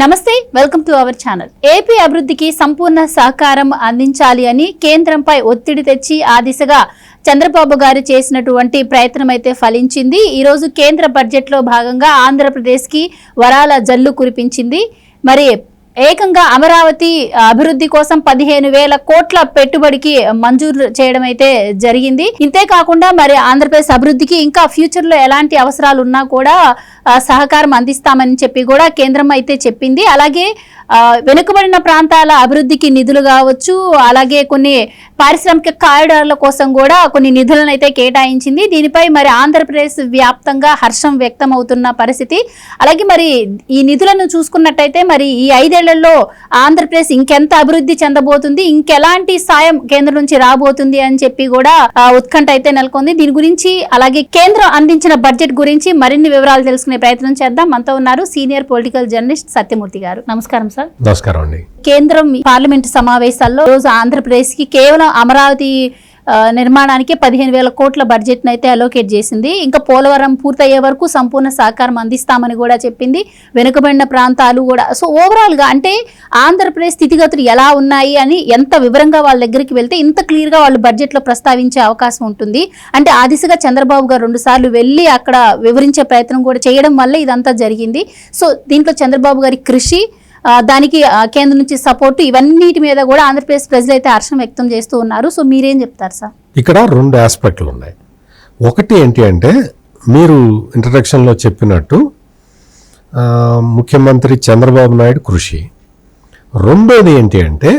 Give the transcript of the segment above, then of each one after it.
నమస్తే welcome to our channel. AP అభివృద్ధికి సంపూర్ణ సహకారం అందించాలి అని కేంద్రంపై ఒత్తిడి తెచ్చి ఆ దిశగా చంద్రబాబు గారు చేసినటువంటి ప్రయత్నం అయితే ఫలించింది. ఈరోజు కేంద్ర బడ్జెట్లో భాగంగా ఆంధ్రప్రదేశ్కి వరాల జల్లు కురిపించింది. మరి ఏకంగా అమరావతి అభివృద్ధి కోసం పదిహేను వేల కోట్ల పెట్టుబడికి మంజూరు చేయడం అయితే జరిగింది. ఇంతే కాకుండా మరి ఆంధ్రప్రదేశ్ అభివృద్ధికి ఇంకా ఫ్యూచర్లో ఎలాంటి అవసరాలు ఉన్నా కూడా సహకారం అందిస్తామని చెప్పి కూడా కేంద్రం అయితే చెప్పింది. అలాగే వెనుకబడిన ప్రాంతాల అభివృద్ధికి నిధులు కావచ్చు అలాగే కొన్ని పారిశ్రామిక కారిడార్ల కోసం కూడా కొన్ని నిధులను అయితే కేటాయించింది. దీనిపై మరి ఆంధ్రప్రదేశ్ వ్యాప్తంగా హర్షం వ్యక్తం అవుతున్న పరిస్థితి. అలాగే మరి ఈ నిధులను చూసుకున్నట్టయితే మరి ఈ ఐదేళ్ళలో ఆంధ్రప్రదేశ్ ఇంకెంత అభివృద్ధి చెందబోతుంది ఇంకెలాంటి సాయం కేంద్రం నుంచి రాబోతుంది అని చెప్పి కూడా ఉత్కంఠ అయితే నెలకొంది. దీని గురించి అలాగే కేంద్రం అందించిన బడ్జెట్ గురించి మరిన్ని వివరాలు తెలుసుకునే ప్రయత్నం చేద్దాం. మనతో ఉన్నారు సీనియర్ పొలిటికల్ జర్నలిస్ట్ సత్యమూర్తి గారు. నమస్కారం సార్. నమస్కారం అండి. కేంద్రం పార్లమెంట్ సమావేశాల్లో రోజు ఆంధ్రప్రదేశ్కి కేవలం అమరావతి నిర్మాణానికి పదిహేను వేల కోట్ల బడ్జెట్ అయితే అలోకేట్ చేసింది. ఇంకా పోలవరం పూర్తయ్యే వరకు సంపూర్ణ సహకారం అందిస్తామని కూడా చెప్పింది. వెనుకబడిన ప్రాంతాలు కూడా. సో ఓవరాల్గా అంటే ఆంధ్రప్రదేశ్ స్థితిగతులు ఎలా ఉన్నాయి అని ఎంత వివరంగా వాళ్ళ దగ్గరికి వెళ్తే ఇంత క్లియర్గా వాళ్ళు బడ్జెట్లో ప్రస్తావించే అవకాశం ఉంటుంది. అంటే ఆ దిశగా చంద్రబాబు గారు రెండుసార్లు వెళ్ళి అక్కడ వివరించే ప్రయత్నం కూడా చేయడం వల్ల ఇదంతా జరిగింది. సో దీంట్లో చంద్రబాబు గారి కృషి దానికి కేంద్రం నుంచి సపోర్ట్ ఇవన్నిటి మీద కూడా ఆంధ్రప్రదేశ్ ప్రజలు అయితే హర్షం వ్యక్తం చేస్తూ ఉన్నారు. సో మీరేం చెప్తారు సార్? ఇక్కడ రెండు ఆస్పెక్ట్లు ఉన్నాయి. ఒకటి ఏంటి అంటే మీరు ఇంట్రడక్షన్లో చెప్పినట్టు ముఖ్యమంత్రి చంద్రబాబు నాయుడు కృషి. రెండోది ఏంటి అంటే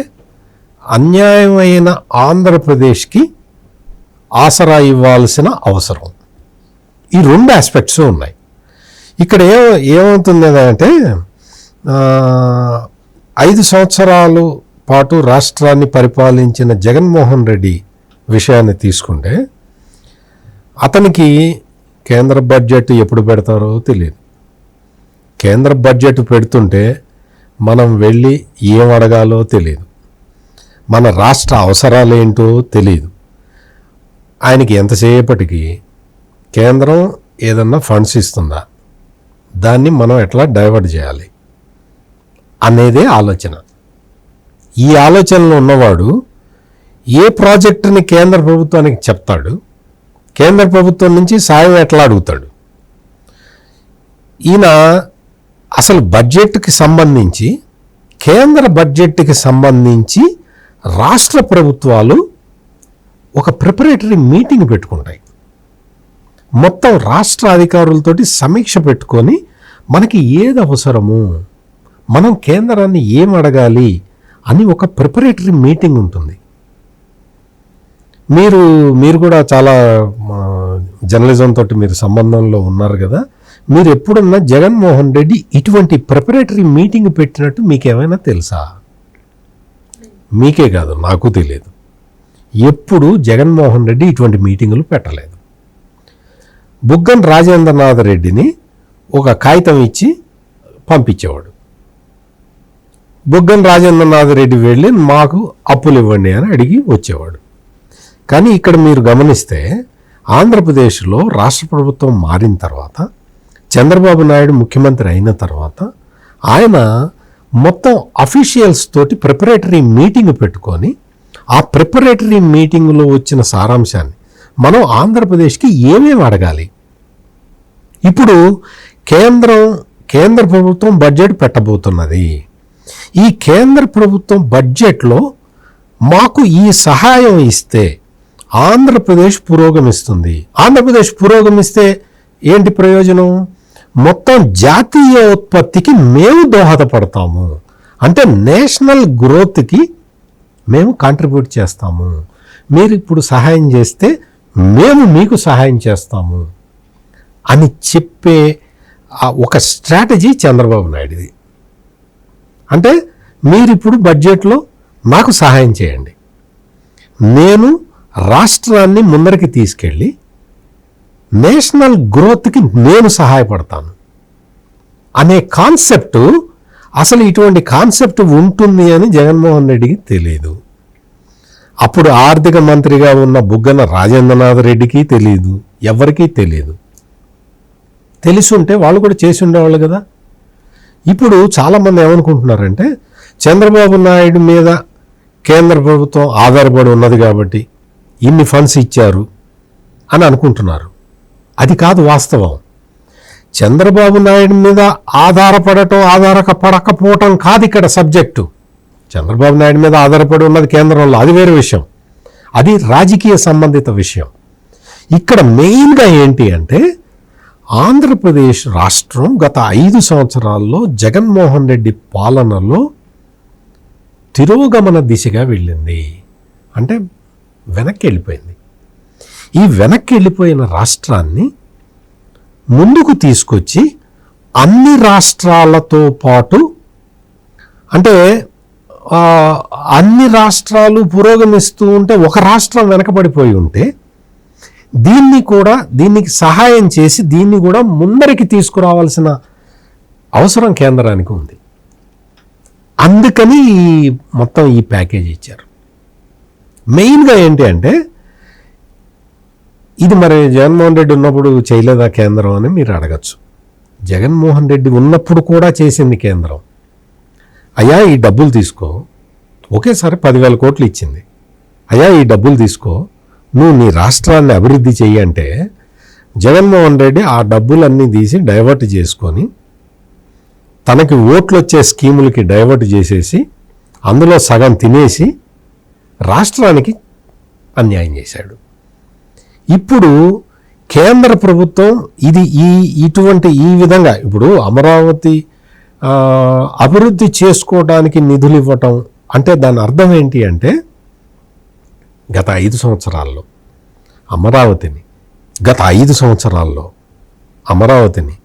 అన్యాయమైన ఆంధ్రప్రదేశ్కి ఆసరా ఇవ్వాల్సిన అవసరం. ఈ రెండు ఆస్పెక్ట్స్ ఉన్నాయి. ఇక్కడ ఏ ఏమవుతుంది అంటే ఐదు సంవత్సరాలు పాటు రాష్ట్రాన్ని పరిపాలించిన జగన్మోహన్ రెడ్డి విషయాన్ని తీసుకుంటే అతనికి కేంద్ర బడ్జెట్ ఎప్పుడు పెడతారో తెలియదు. కేంద్ర బడ్జెట్ పెడుతుంటే మనం వెళ్ళి ఏం అడగాలో తెలియదు. మన రాష్ట్ర అవసరాలు ఏంటో తెలియదు. ఆయనకి ఎంతసేపటికి కేంద్రం ఏదన్నా ఫండ్స్ ఇస్తుందా? దాన్ని మనం ఎట్లా డైవర్ట్ చేయాలి? అనేదే ఆలోచన. ఈ ఆలోచనలో ఉన్నవాడు ఏ ప్రాజెక్టుని కేంద్ర ప్రభుత్వానికి చెప్తాడు? కేంద్ర ప్రభుత్వం నుంచి సాయం ఎట్లా అడుగుతాడు? ఈయన అసలు బడ్జెట్కి సంబంధించి కేంద్ర బడ్జెట్కి సంబంధించి రాష్ట్ర ప్రభుత్వాలు ఒక ప్రిపరేటరీ మీటింగ్ పెట్టుకుంటాయి. మొత్తం రాష్ట్ర అధికారులతోటి సమీక్ష పెట్టుకొని మనకి ఏది అవసరము? మనం కేంద్రాన్ని ఏం అడగాలి అని ఒక ప్రిపరేటరీ మీటింగ్ ఉంటుంది. మీరు మీరు కూడా చాలా జర్నలిజం తోటి మీరు సంబంధంలో ఉన్నారు కదా. మీరు ఎప్పుడన్నా జగన్మోహన్ రెడ్డి ఇటువంటి ప్రిపరేటరీ మీటింగ్ పెట్టినట్టు మీకు ఏమైనా తెలుసా? మీకే కాదు నాకు తెలియదు. ఎప్పుడు జగన్మోహన్ రెడ్డి ఇటువంటి మీటింగులు పెట్టలేదు. బుగ్గన్ రాజేంద్రనాథ్ రెడ్డిని ఒక కాగితం ఇచ్చి పంపించేవాడు. బుగ్గన్ రాజేంద్రనాథ్ రెడ్డి వెళ్ళి మాకు అప్పులు ఇవ్వండి అని అడిగి వచ్చేవాడు. కానీ ఇక్కడ మీరు గమనిస్తే ఆంధ్రప్రదేశ్లో రాష్ట్ర ప్రభుత్వం మారిన తర్వాత చంద్రబాబు నాయుడు ముఖ్యమంత్రి అయిన తర్వాత ఆయన మొత్తం అఫీషియల్స్ తోటి ప్రిపరేటరీ మీటింగ్ పెట్టుకొని ఆ ప్రిపరేటరీ మీటింగ్లో వచ్చిన సారాంశాన్ని మనం ఆంధ్రప్రదేశ్కి ఏమేమి అడగాలి? ఇప్పుడు కేంద్రం కేంద్ర ప్రభుత్వం బడ్జెట్ పెట్టబోతున్నది. ఈ కేంద్ర ప్రభుత్వం బడ్జెట్లో మాకు ఈ సహాయం ఇస్తే ఆంధ్రప్రదేశ్ పురోగమిస్తుంది. ఆంధ్రప్రదేశ్ పురోగమిస్తే ఏంటి ప్రయోజనం? మొత్తం జాతీయ ఉత్పత్తికి మేము దోహదపడతాము. అంటే నేషనల్ గ్రోత్కి మేము కాంట్రిబ్యూట్ చేస్తాము. మీరు ఇప్పుడు సహాయం చేస్తే మేము మీకు సహాయం చేస్తాము. అని చెప్పే ఒక స్ట్రాటజీ చంద్రబాబు నాయుడుది. అంటే మీరిప్పుడు బడ్జెట్లో నాకు సహాయం చేయండి. నేను రాష్ట్రాన్ని ముందరికి తీసుకెళ్ళి నేషనల్ గ్రోత్కి నేను సహాయపడతాను. అనే కాన్సెప్ట్ అసలు ఇటువంటి కాన్సెప్ట్ ఉంటుంది అని జగన్మోహన్ రెడ్డికి తెలియదు అప్పుడు ఆర్థిక మంత్రిగా ఉన్న బుగ్గన రాజేంద్రనాథ్ రెడ్డికి తెలియదు ఎవరికీ తెలియదు తెలిసి ఉంటే వాళ్ళు కూడా చేసి ఉండేవాళ్ళు కదా. ఇప్పుడు చాలామంది ఏమనుకుంటున్నారంటే చంద్రబాబు నాయుడు మీద కేంద్ర ప్రభుత్వం ఆధారపడి ఉన్నది కాబట్టి ఇన్ని ఫండ్స్ ఇచ్చారు అని అనుకుంటున్నారు. అది కాదు వాస్తవం. చంద్రబాబు నాయుడు మీద ఆధారపడటం ఆధారపడకపోవటం కాదు ఇక్కడ సబ్జెక్టు. చంద్రబాబు నాయుడు మీద ఆధారపడి ఉన్నది కేంద్రంలో. అది వేరే విషయం. అది రాజకీయ సంబంధిత విషయం. ఇక్కడ మెయిన్గా ఏంటి అంటే ఆంధ్రప్రదేశ్ రాష్ట్రం గత ఐదు సంవత్సరాల్లో జగన్మోహన్ రెడ్డి పాలనలో తిరోగమన దిశగా వెళ్ళింది. అంటే వెనక్కి వెళ్ళిపోయింది. ఈ వెనక్కి వెళ్ళిపోయిన రాష్ట్రాన్ని ముందుకు తీసుకొచ్చి అన్ని రాష్ట్రాలతో పాటు అంటే అన్ని రాష్ట్రాలు పురోగమిస్తూ ఉంటే ఒక రాష్ట్రం వెనకబడిపోయి ఉంటే దీన్ని కూడా దీనికి సహాయం చేసి దీన్ని కూడా ముందరికి తీసుకురావాల్సిన అవసరం కేంద్రానికి ఉంది. అందుకని ఈ మొత్తం ఈ ప్యాకేజ్ ఇచ్చారు. మెయిన్గా ఏంటి అంటే ఇది మరి జగన్మోహన్ రెడ్డి ఉన్నప్పుడు చేయలేదా కేంద్రం అని మీరు అడగచ్చు. జగన్మోహన్ రెడ్డి ఉన్నప్పుడు కూడా చేసింది కేంద్రం. అయ్యా ఈ డబ్బులు తీసుకో. ఒకేసారి పదివేల కోట్లు ఇచ్చింది. అయ్యా ఈ డబ్బులు తీసుకో. నువ్వు నీ రాష్ట్రాన్ని అభివృద్ధి చెయ్యి అంటే జగన్మోహన్ రెడ్డి ఆ డబ్బులన్నీ తీసి డైవర్ట్ చేసుకొని తనకి ఓట్లు వచ్చే స్కీములకి డైవర్ట్ చేసేసి అందులో సగం తినేసి రాష్ట్రానికి అన్యాయం చేశాడు. ఇప్పుడు కేంద్ర ప్రభుత్వం ఇది ఈ ఇటువంటి ఈ విధంగా ఇప్పుడు అమరావతి అభివృద్ధి చేసుకోవడానికి నిధులు ఇవ్వటం అంటే దాని అర్థం ఏంటి అంటే గత ఐదు సంవత్సరాల్లో అమరావతిని గత ఐదు సంవత్సరాల్లో అమరావతిని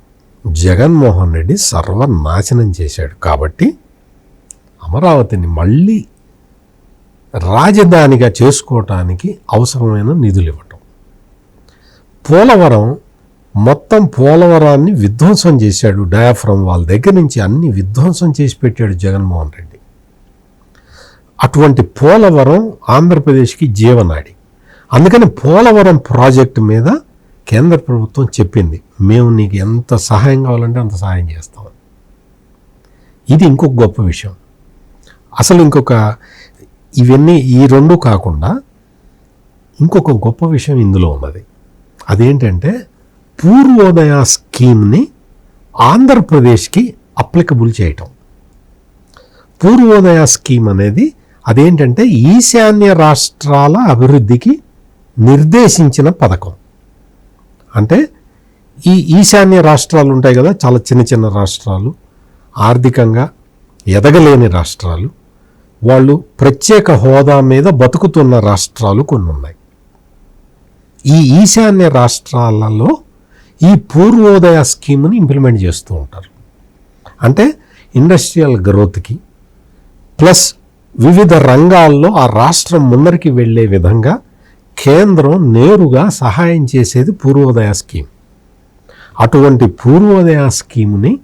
జగన్మోహన్ రెడ్డి సర్వనాశనం చేశాడు. కాబట్టి అమరావతిని మళ్ళీ రాజధానిగా చేసుకోవటానికి అవసరమైన నిధులు ఇవ్వటం. పోలవరం మొత్తం పోలవరాన్ని విధ్వంసం చేశాడు. డయాఫ్రమ్ వాళ్ళ దగ్గర నుంచి అన్ని విధ్వంసం చేసి పెట్టాడు జగన్మోహన్ రెడ్డి. అటువంటి పోలవరం ఆంధ్రప్రదేశ్కి జీవనాడి. అందుకని పోలవరం ప్రాజెక్టు మీద కేంద్ర ప్రభుత్వం చెప్పింది మేము నీకు ఎంత సహాయం కావాలంటే అంత సహాయం చేస్తాం. ఇది ఇంకొక గొప్ప విషయం. అసలు ఇంకొక ఇవన్నీ ఈ రెండు కాకుండా ఇంకొక గొప్ప విషయం ఇందులో ఉన్నది. అదేంటంటే పూర్వోదయ స్కీమ్ని ఆంధ్రప్రదేశ్కి అప్లికబుల్ చేయటం. పూర్వోదయ స్కీమ్ అనేది అదేంటంటే ఈశాన్య రాష్ట్రాల అభివృద్ధికి నిర్దేశించిన పథకం. అంటే ఈ ఈశాన్య రాష్ట్రాలు ఉంటాయి కదా చాలా చిన్న చిన్న రాష్ట్రాలు ఆర్థికంగా ఎదగలేని రాష్ట్రాలు వాళ్ళు ప్రత్యేక హోదా మీద బతుకుతున్న రాష్ట్రాలు కొన్ని ఉన్నాయి. ఈ ఈశాన్య రాష్ట్రాలలో ఈ పూర్వోదయ స్కీమ్ని ఇంప్లిమెంట్ చేస్తూ ఉంటారు. అంటే ఇండస్ట్రియల్ గ్రోత్కి ప్లస్ వివిధ రంగాల్లో ఆ రాష్ట్రం ముందరికి వెళ్ళే విధంగా కేంద్రం నేరుగా సహాయం చేసేది పూర్వోదయ స్కీమ్. అటువంటి పూర్వోదయ స్కీమ్ని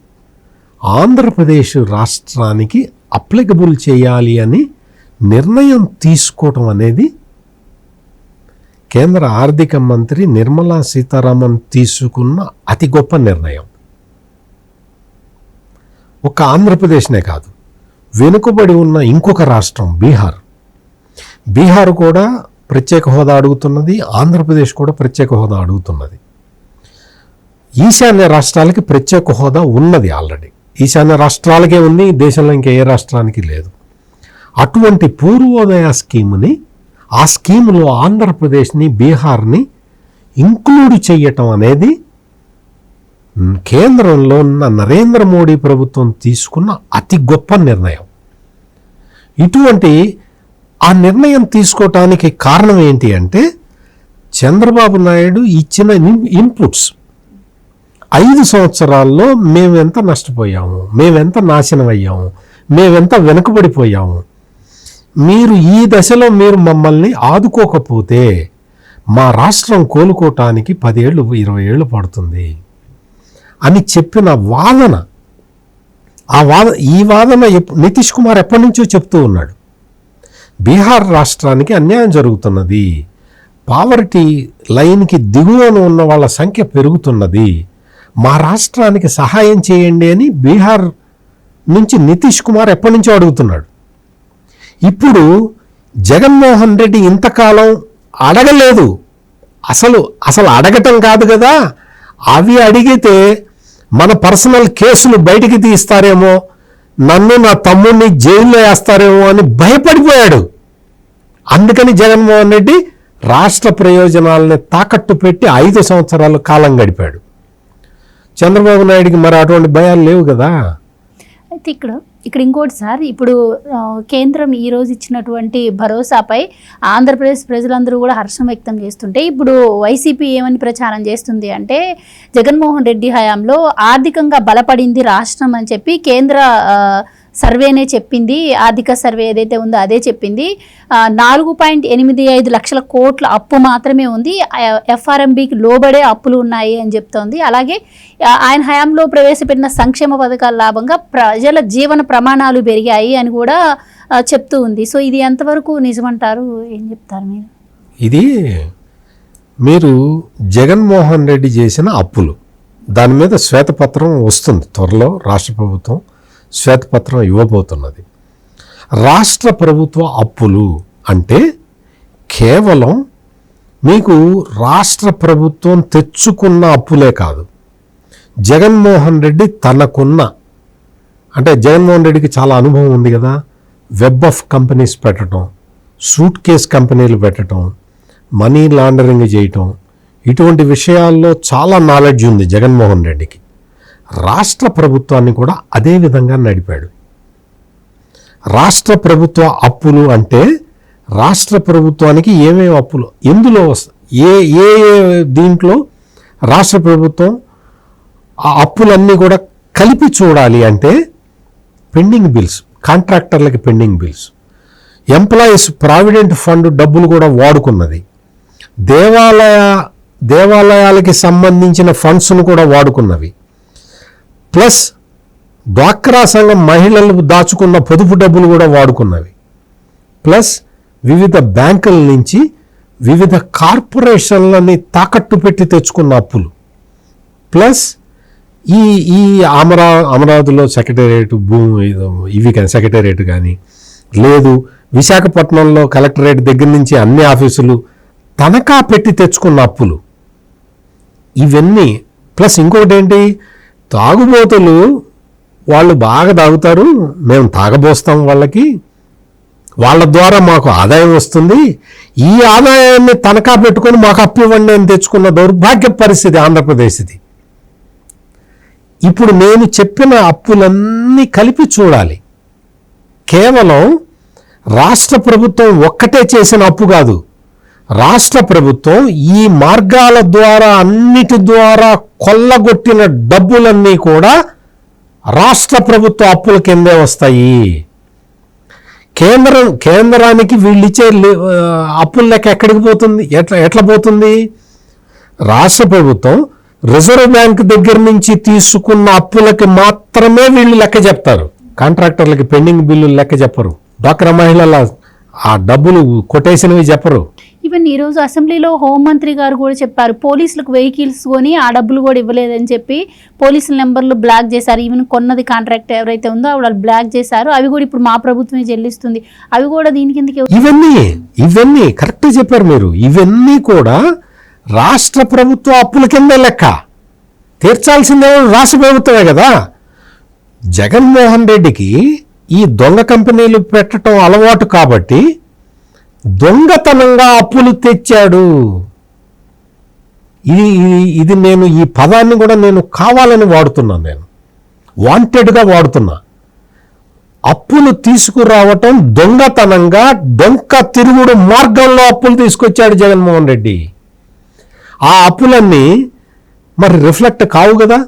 ఆంధ్రప్రదేశ్ రాష్ట్రానికి అప్లికబుల్ చేయాలి అని నిర్ణయం తీసుకోవటం అనేది కేంద్ర ఆర్థిక మంత్రి నిర్మలా సీతారామన్ తీసుకున్న అతి గొప్ప నిర్ణయం. ఒక ఆంధ్రప్రదేశ్నే కాదు. వెనుకబడి ఉన్న ఇంకొక రాష్ట్రం బీహార్. బీహార్ కూడా ప్రత్యేక హోదా అడుగుతున్నది ఆంధ్రప్రదేశ్ కూడా ప్రత్యేక హోదా అడుగుతున్నది. ఈశాన్య రాష్ట్రాలకి ప్రత్యేక హోదా ఉన్నది ఆల్రెడీ. ఈశాన్య రాష్ట్రాలకే ఉంది దేశంలో ఇంకా ఏ రాష్ట్రానికి లేదు. అటువంటి పూర్వోదయ స్కీమ్ని ఆ స్కీములో ఆంధ్రప్రదేశ్ని బీహార్ని ఇంక్లూడ్ చేయటం అనేది కేంద్రంలో ఉన్న నరేంద్ర మోడీ ప్రభుత్వం తీసుకున్న అతి గొప్ప నిర్ణయం. ఇటువంటి ఆ నిర్ణయం తీసుకోవటానికి కారణం ఏంటి అంటే చంద్రబాబు నాయుడు ఇచ్చిన ఇన్పుట్స్. ఐదు సంవత్సరాల్లో మేమెంత నష్టపోయాము మేమెంత నాశనం అయ్యాము మేమెంత వెనుకబడిపోయాము. మీరు ఈ దశలో మీరు మమ్మల్ని ఆదుకోకపోతే మా రాష్ట్రం కోలుకోవటానికి పదేళ్ళు ఇరవై ఏళ్ళు పడుతుంది. అని చెప్పిన వాదన ఆ వాద ఈ వాదన ఎప్- నితీష్ కుమార్ ఎప్పటి నుంచో చెప్తూ ఉన్నాడు. బీహార్ రాష్ట్రానికి అన్యాయం జరుగుతున్నది. పావర్టీ లైన్కి దిగువన ఉన్న వాళ్ళ సంఖ్య పెరుగుతున్నది. మా రాష్ట్రానికి సహాయం చేయండి అని బీహార్ నుంచి నితీష్ కుమార్ ఎప్పటి నుంచో అడుగుతున్నాడు. ఇప్పుడు జగన్మోహన్ రెడ్డి ఇంతకాలం అడగలేదు. అసలు అసలు అడగటం కాదు కదా. అవి అడిగితే మన పర్సనల్ కేసులు బయటికి తీస్తారేమో నన్ను నా తమ్ముడిని జైల్లో వేస్తారేమో అని భయపడిపోయాడు. అందుకని జగన్మోహన్ రెడ్డి రాష్ట్ర ప్రయోజనాలని తాకట్టు పెట్టి ఐదు సంవత్సరాలు కాలం గడిపాడు. చంద్రబాబు నాయుడికి మరి అటువంటి భయాలు లేవు కదా? అయితే ఇక్కడ ఇక్కడ ఇంకోటి సార్ ఇప్పుడు కేంద్రం ఈ రోజు ఇచ్చినటువంటి భరోసాపై ఆంధ్రప్రదేశ్ ప్రజలందరూ కూడా హర్షం వ్యక్తం చేస్తుంటే ఇప్పుడు వైసీపీ ఏమని ప్రచారం చేస్తుంది అంటే జగన్మోహన్ రెడ్డి హయాంలో ఆర్థికంగా బలపడింది రాష్ట్రం అని చెప్పి కేంద్ర సర్వేనే చెప్పింది ఆర్థిక సర్వే ఏదైతే ఉందో అదే చెప్పింది. నాలుగు పాయింట్ ఎనిమిది ఐదు లక్షల కోట్ల అప్పు మాత్రమే ఉంది. ఎఫ్ఆర్ఎంబికి లోబడే అప్పులు ఉన్నాయి అని చెప్తోంది. అలాగే ఆయన హయాంలో ప్రవేశపెట్టిన సంక్షేమ పథకాల లాభంగా ప్రజల జీవన ప్రమాణాలు పెరిగాయి అని కూడా చెప్తూ ఉంది. సో ఇది ఎంతవరకు నిజమంటారు? ఏం చెప్తారు మీరు? ఇది మీరు జగన్మోహన్ రెడ్డి చేసిన అప్పులు. దాని మీద శ్వేతపత్రం వస్తుంది త్వరలో రాష్ట్ర ప్రభుత్వం. శ్వేతపత్రం ఇవ్వబోతున్నది. రాష్ట్ర ప్రభుత్వ అప్పులు అంటే కేవలం మీకు రాష్ట్ర ప్రభుత్వం తెచ్చుకున్న అప్పులే కాదు. జగన్మోహన్ రెడ్డి తనకున్న అంటే జగన్మోహన్ రెడ్డికి చాలా అనుభవం ఉంది కదా. వెబ్ ఆఫ్ కంపెనీస్ పెట్టడం సూట్ కేస్ కంపెనీలు పెట్టడం మనీ లాండరింగ్ చేయటం ఇటువంటి విషయాల్లో చాలా నాలెడ్జ్ ఉంది జగన్మోహన్ రెడ్డికి. రాష్ట్ర ప్రభుత్వాన్ని కూడా అదే విధంగా నడిపాడు. రాష్ట్ర ప్రభుత్వ అప్పులు అంటే రాష్ట్ర ప్రభుత్వానికి ఏమేమి అప్పులు? ఎందులో ఏ ఏ ఏ దీంట్లో రాష్ట్ర ప్రభుత్వం ఆ అప్పులన్నీ కూడా కలిపి చూడాలి అంటే pending bills కాంట్రాక్టర్లకి pending bills. Employees provident fund డబ్బులు కూడా వాడుకున్నది. దేవాలయ దేవాలయాలకి సంబంధించిన ఫండ్స్ను కూడా వాడుకున్నవి. ప్లస్ డ్వాక్రా సంఘం మహిళలు దాచుకున్న పొదుపు డబ్బులు కూడా వాడుకున్నవి. ప్లస్ వివిధ బ్యాంకుల నుంచి వివిధ కార్పొరేషన్లని తాకట్టు పెట్టి తెచ్చుకున్న అప్పులు. ప్లస్ ఈ ఈ అమరా అమరావతిలో సెక్రటేరియట్ భూమి ఇవి కానీ సెక్రటేరియట్ కానీ లేదు. విశాఖపట్నంలో కలెక్టరేట్ దగ్గర నుంచి అన్ని ఆఫీసులు తనఖా పెట్టి తెచ్చుకున్న అప్పులు. ఇవన్నీ ప్లస్ ఇంకొకటి ఏంటి? తాగుబోతులు వాళ్ళు బాగా తాగుతారు మేము తాగబోస్తాం వాళ్ళకి. వాళ్ళ ద్వారా మాకు ఆదాయం వస్తుంది. ఈ ఆదాయాన్ని తనఖా పెట్టుకొని మాకు అప్పు ఇవ్వండి అని తెచ్చుకున్న దౌర్భాగ్య పరిస్థితి ఆంధ్రప్రదేశ్ది. ఇప్పుడు నేను చెప్పిన అప్పులన్నీ కలిపి చూడాలి. కేవలం రాష్ట్ర ప్రభుత్వం ఒక్కటే చేసిన అప్పు కాదు. రాష్ట్ర ప్రభుత్వం ఈ మార్గాల ద్వారా అన్నిటి ద్వారా కొల్లగొట్టిన డబ్బులన్నీ కూడా రాష్ట్ర ప్రభుత్వ అప్పుల కిందే వస్తాయి. కేంద్రం కేంద్రానికి వీళ్ళు ఇచ్చే లే- అప్పుల లెక్క ఎక్కడికి పోతుంది? ఎట్లా ఎట్లా పోతుంది? రాష్ట్ర ప్రభుత్వం రిజర్వ్ బ్యాంక్ దగ్గర నుంచి తీసుకున్న అప్పులకి మాత్రమే వీళ్ళు లెక్క చెప్తారు. కాంట్రాక్టర్లకి పెండింగ్ బిల్లులు లెక్క చెప్పరు. డ్వాక్రా మహిళల ఆ డబ్బులు కొటేషన్వి చెప్పరు. ఈవెన్ ఈరోజు అసెంబ్లీలో హోంమంత్రి గారు కూడా చెప్పారు పోలీసులకు వెహికల్స్ కొని ఆ డబ్బులు కూడా ఇవ్వలేదని చెప్పి పోలీసుల నెంబర్లు బ్లాక్ చేశారు. ఈవెన్ కొన్నది కాంట్రాక్ట్ ఎవరైతే ఉందో వాళ్ళు బ్లాక్ చేశారు. అవి కూడా ఇప్పుడు మా ప్రభుత్వమే చెల్లిస్తుంది. అవి కూడా దీని కిందకి ఇవన్నీ ఇవన్నీ కరెక్ట్ చెప్పారు మీరు. ఇవన్నీ కూడా రాష్ట్ర ప్రభుత్వ అప్పుల కింద లెక్క. తీర్చాల్సిందే రాష్ట్ర ప్రభుత్వమే కదా. జగన్మోహన్ రెడ్డికి ఈ దొంగ కంపెనీలు పెట్టడం అలవాటు కాబట్టి దొంగతనంగా అప్పులు తెచ్చాడు. ఇది ఇది- నేను ఈ పదాన్ని కూడా నేను కావాలని వాడుతున్నాను నేను. వాంటెడ్గా వాడుతున్నా. అప్పులు తీసుకురావటం దొంగతనంగా డొంక తిరుగుడు మార్గంలో అప్పులు తీసుకొచ్చాడు జగన్మోహన్ రెడ్డి. ఆ అప్పులన్నీ మరి రిఫ్లెక్ట్ కావు కదా?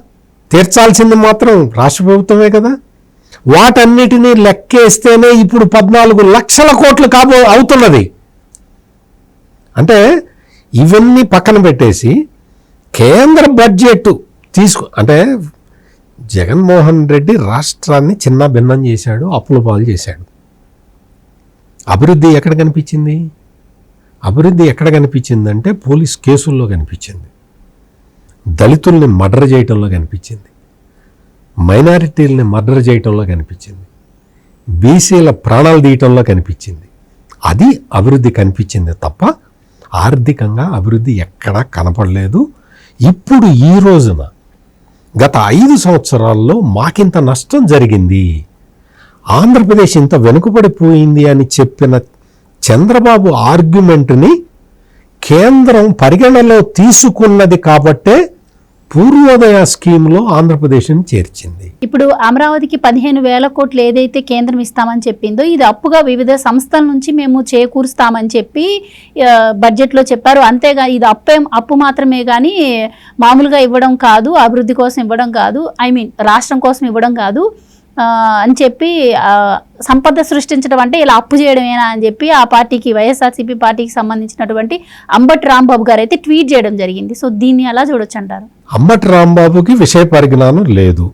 తీర్చాల్సింది మాత్రం రాష్ట్ర ప్రభుత్వమే కదా? వాటన్నిటినీ లెక్కేస్తేనే ఇప్పుడు పద్నాలుగు లక్షల కోట్లు కాబో అవుతున్నది. అంటే ఇవన్నీ పక్కన పెట్టేసి కేంద్ర బడ్జెట్ తీసుకు అంటే జగన్మోహన్ రెడ్డి రాష్ట్రాన్ని చిన్న భిన్నం చేశాడు అప్పుల పాలు చేశాడు. అభివృద్ధి ఎక్కడ కనిపించింది? అభివృద్ధి ఎక్కడ కనిపించిందంటే పోలీస్ కేసుల్లో కనిపించింది. దళితుల్ని మర్డర్ చేయటంలో కనిపించింది. మైనారిటీలని మర్డర్ చేయటంలో కనిపించింది. బీసీల ప్రాణాలు తీయటంలో కనిపించింది. అది అభివృద్ధి కనిపించింది తప్ప ఆర్థికంగా అభివృద్ధి ఎక్కడా కనపడలేదు. ఇప్పుడు ఈ రోజున గత ఐదు సంవత్సరాల్లో మాకింత నష్టం జరిగింది. ఆంధ్రప్రదేశ్ ఇంత వెనుకబడిపోయింది అని చెప్పిన చంద్రబాబు ఆర్గ్యుమెంట్ని కేంద్రం పరిగణలో తీసుకున్నది కాబట్టే పూర్వోదయ స్కీమ్లో ఆంధ్రప్రదేశ్ని చేర్చింది. ఇప్పుడు అమరావతికి పదిహేను వేల కోట్లు ఏదైతే కేంద్రం ఇస్తామని చెప్పిందో ఇది అప్పుగా వివిధ సంస్థల నుంచి మేము చేకూరుస్తామని చెప్పి బడ్జెట్లో చెప్పారు. అంతేగా ఇది అప్పే అప్పు మాత్రమే కానీ మామూలుగా ఇవ్వడం కాదు అభివృద్ధి కోసం ఇవ్వడం కాదు ఐ మీన్ రాష్ట్రం కోసం ఇవ్వడం కాదు. అని చెప్పి సంపద సృష్టించడం అంటే ఇలా అప్పు చేయడమేనా అని చెప్పి ఆ పార్టీకి వైఎస్ఆర్సీపీ పార్టీకి సంబంధించినటువంటి అంబటి రాంబాబు గారు అయితే ట్వీట్ చేయడం జరిగింది. సో దీన్ని ఎలా చూడొచ్చు అంటారు అంబటి రాంబాబుకి విషయ పరిజ్ఞానం లేదు.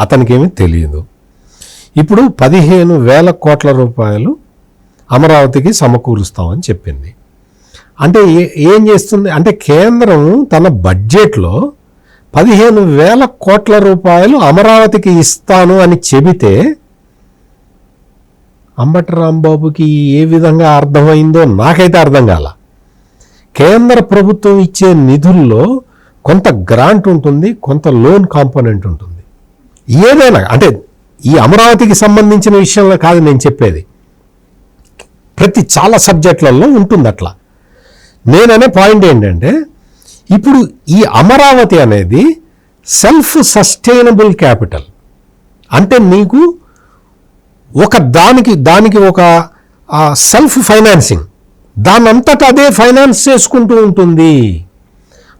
అతనికేమీ తెలియదు. ఇప్పుడు పదిహేను వేల కోట్ల రూపాయలు అమరావతికి సమకూరుస్తామని చెప్పింది. అంటే ఏ- ఏం చేస్తుంది? అంటే కేంద్రం తన బడ్జెట్లో పదిహేను వేల కోట్ల రూపాయలు అమరావతికి ఇస్తాను అని చెబితే అంబటి రాంబాబుకి ఏ విధంగా అర్థమైందో నాకైతే అర్థం కాల. కేంద్ర ప్రభుత్వం ఇచ్చే నిధుల్లో కొంత గ్రాంట్ ఉంటుంది కొంత లోన్ కాంపోనెంట్ ఉంటుంది. ఏదైనా అంటే ఈ అమరావతికి సంబంధించిన విషయంలో కాదు నేను చెప్పేది. ప్రతి చాలా సబ్జెక్టులలో ఉంటుంది అట్లా నేననే పాయింట్ ఏంటంటే ఇప్పుడు ఈ అమరావతి అనేది సెల్ఫ్ సస్టైనబుల్ క్యాపిటల్ అంటే నీకు ఒక దానికి దానికి ఒక సెల్ఫ్ ఫైనాన్సింగ్ దానంతట అదే ఫైనాన్స్ చేసుకుంటూ ఉంటుంది.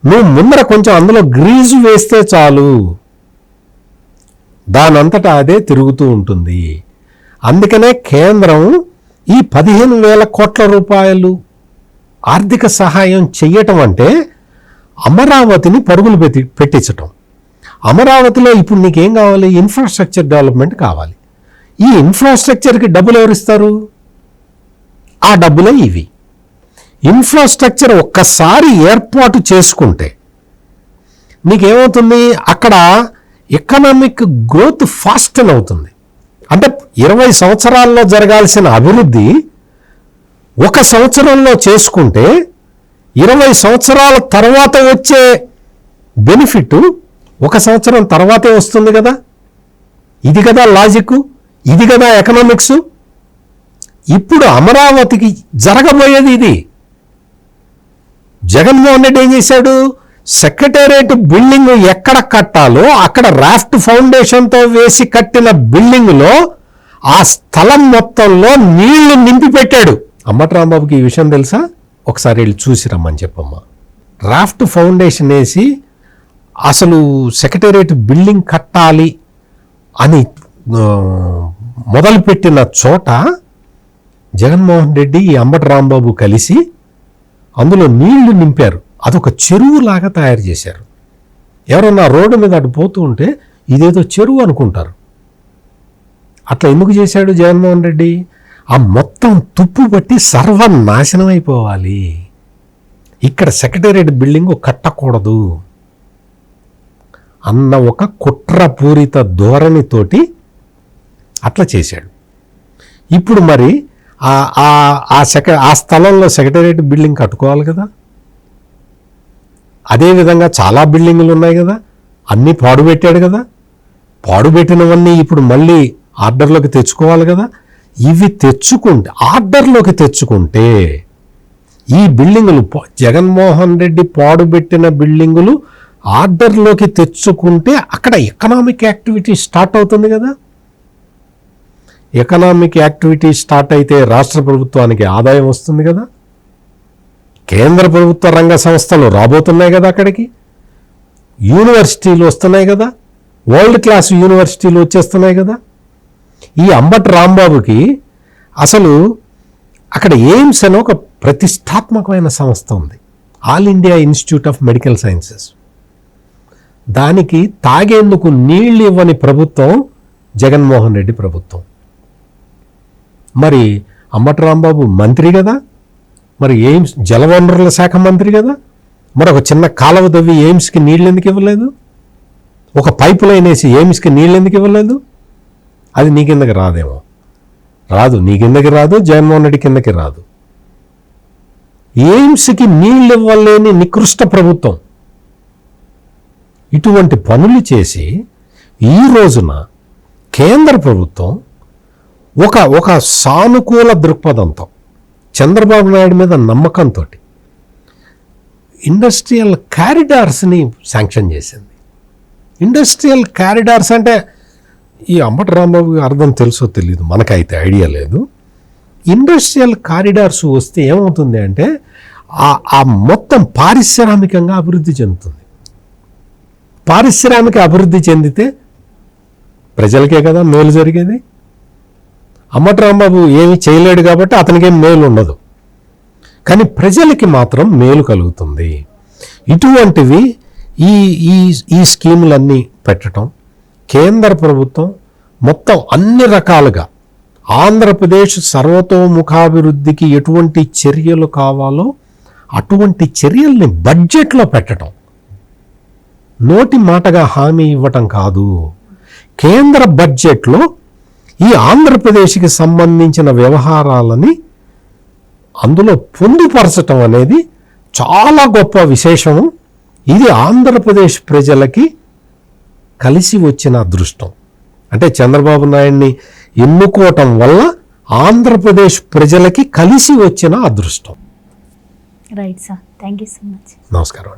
నువ్వు ముందర కొంచెం అందులో గ్రీజు వేస్తే చాలు. దానంతటా అదే తిరుగుతూ ఉంటుంది. అందుకనే కేంద్రం ఈ పదిహేను వేల కోట్ల రూపాయలు ఆర్థిక సహాయం చెయ్యటం అంటే అమరావతిని పరుగులు పెట్టి పెట్టించటం. అమరావతిలో ఇప్పుడు నీకేం కావాలి? ఇన్ఫ్రాస్ట్రక్చర్ డెవలప్మెంట్ కావాలి. ఈ ఇన్ఫ్రాస్ట్రక్చర్కి డబ్బులు ఎవరిస్తారు ఆ డబ్బులే ఇవి. ఇన్ఫ్రాస్ట్రక్చర్ ఒక్కసారి ఏర్పాటు చేసుకుంటే నీకేమవుతుంది? అక్కడ ఎకనామిక్ గ్రోత్ ఫాస్ట్ అవుతుంది. అంటే ఇరవై సంవత్సరాల్లో జరగాల్సిన అభివృద్ధి ఒక సంవత్సరంలో చేసుకుంటే ఇరవై సంవత్సరాల తర్వాత వచ్చే బెనిఫిట్ ఒక సంవత్సరం తర్వాతే వస్తుంది కదా? ఇది కదా లాజిక్ ఇది కదా ఎకనామిక్స్. ఇప్పుడు అమరావతికి జరగబోయేది ఇది. జగన్మోహన్ రెడ్డి ఏం చేశాడు? సెక్రటేరియట్ బిల్డింగ్ ఎక్కడ కట్టాలో అక్కడ రాఫ్ట్ ఫౌండేషన్తో వేసి కట్టిన బిల్డింగ్లో ఆ స్థలం మొత్తంలో నీళ్ళు నింపి పెట్టాడు అమ్మట రాంబాబుకి ఈ విషయం తెలుసా? ఒకసారి వెళ్ళి చూసి రమ్మని చెప్పమ్మా. రాఫ్ట్ ఫౌండేషన్ వేసి అసలు సెక్రటేరియట్ బిల్డింగ్ కట్టాలి అని మొదలుపెట్టిన చోట జగన్మోహన్ రెడ్డి ఈ అంబటి రాంబాబు కలిసి అందులో నీళ్ళు నింపారు. అదొక చెరువులాగా తయారు చేశారు. ఎవరన్నా రోడ్డు మీద అటు పోతూ ఉంటే ఇదేదో చెరువు అనుకుంటారు. అట్లా ఎందుకు చేశాడు జగన్మోహన్ రెడ్డి? ఆ మొత్తం తుప్పు పట్టి సర్వనాశనం అయిపోవాలి. ఇక్కడ సెక్రటేరియట్ బిల్డింగ్ కట్టకూడదు. అన్న ఒక కుట్రపూరిత ధోరణితోటి అట్లా చేశాడు. ఇప్పుడు మరి ఆ ఆ సెక ఆ స్థలంలో సెక్రటేరియట్ బిల్డింగ్ కట్టుకోవాలి కదా. అదేవిధంగా చాలా బిల్డింగులు ఉన్నాయి కదా. అన్నీ పాడుపెట్టాడు కదా. పాడుపెట్టినవన్నీ ఇప్పుడు మళ్ళీ ఆర్డర్లోకి తెచ్చుకోవాలి కదా. ఇవి తెచ్చుకుంటే ఆర్డర్లోకి తెచ్చుకుంటే ఈ బిల్డింగులు జగన్మోహన్ రెడ్డి పాడుపెట్టిన బిల్డింగులు ఆర్డర్లోకి తెచ్చుకుంటే అక్కడ ఎకనామిక్ యాక్టివిటీ స్టార్ట్ అవుతుంది కదా. ఎకనామిక్ యాక్టివిటీ స్టార్ట్ అయితే రాష్ట్ర ప్రభుత్వానికి ఆదాయం వస్తుంది కదా. కేంద్ర ప్రభుత్వ రంగ సంస్థలు రాబోతున్నాయి కదా అక్కడికి. యూనివర్సిటీలు వస్తున్నాయి కదా. వరల్డ్ క్లాస్ యూనివర్సిటీలు వచ్చేస్తున్నాయి కదా. ఈ అంబటి రాంబాబుకి అసలు అక్కడ ఎయిమ్స్ అని ఒక ప్రతిష్టాత్మకమైన సంస్థ ఉంది. All India Institute of Medical Sciences. దానికి తాగేందుకు నీళ్ళు ఇవ్వని ప్రభుత్వం జగన్మోహన్ రెడ్డి ప్రభుత్వం. మరి అంబటి రాంబాబు మంత్రి కదా? మరి ఎయిమ్స్ జలవనరుల శాఖ మంత్రి కదా? మరి ఒక చిన్న కాలువ తవ్వి ఎయిమ్స్కి నీళ్ళు ఎందుకు ఇవ్వలేదు? ఒక పైపు లైన్ వేసి ఎయిమ్స్కి నీళ్ళు ఎందుకు ఇవ్వలేదు? అది నీ కిందకి రాదేమో. రాదు. నీ కిందకి రాదు జగన్మోహన్ రెడ్డి కిందకి రాదు. ఎయిమ్స్కి నీళ్ళు ఇవ్వలేని నికృష్ట ప్రభుత్వం. ఇటువంటి పనులు చేసి ఈ రోజున కేంద్ర ప్రభుత్వం ఒక ఒక సానుకూల దృక్పథంతో చంద్రబాబు నాయుడు మీద నమ్మకంతో ఇండస్ట్రియల్ క్యారిడార్స్ని శాంక్షన్ చేసింది. ఇండస్ట్రియల్ క్యారిడార్స్ అంటే ఈ అంబటి రాంబాబు అర్థం తెలుసో తెలియదు మనకైతే ఐడియా లేదు. ఇండస్ట్రియల్ కారిడార్స్ వస్తే ఏమవుతుంది అంటే ఆ మొత్తం పారిశ్రామికంగా అభివృద్ధి చెందుతుంది. పారిశ్రామిక అభివృద్ధి చెందితే ప్రజలకే కదా మేలు జరిగేది. అమ్మటి రాంబాబు ఏమీ చేయలేడు కాబట్టి అతనికేం మేలు ఉండదు. కానీ ప్రజలకి మాత్రం మేలు కలుగుతుంది. ఇటువంటివి ఈ ఈ ఈ స్కీములన్నీ పెట్టడం కేంద్ర ప్రభుత్వం మొత్తం అన్ని రకాలుగా ఆంధ్రప్రదేశ్ సర్వతోముఖాభివృద్ధికి ఎటువంటి చర్యలు కావాలో అటువంటి చర్యల్ని బడ్జెట్లో పెట్టడం నోటి మాటగా హామీ ఇవ్వటం కాదు. కేంద్ర బడ్జెట్లో ఈ ఆంధ్రప్రదేశ్కి సంబంధించిన వ్యవహారాలని అందులో పొందుపరచటం అనేది చాలా గొప్ప విశేషము. ఇది ఆంధ్రప్రదేశ్ ప్రజలకి కలిసి వచ్చిన అదృష్టం. అంటే చంద్రబాబు నాయుడిని ఎన్నుకోవటం వల్ల ఆంధ్రప్రదేశ్ ప్రజలకి కలిసి వచ్చిన అదృష్టం. Right sir thank you so much నమస్కారం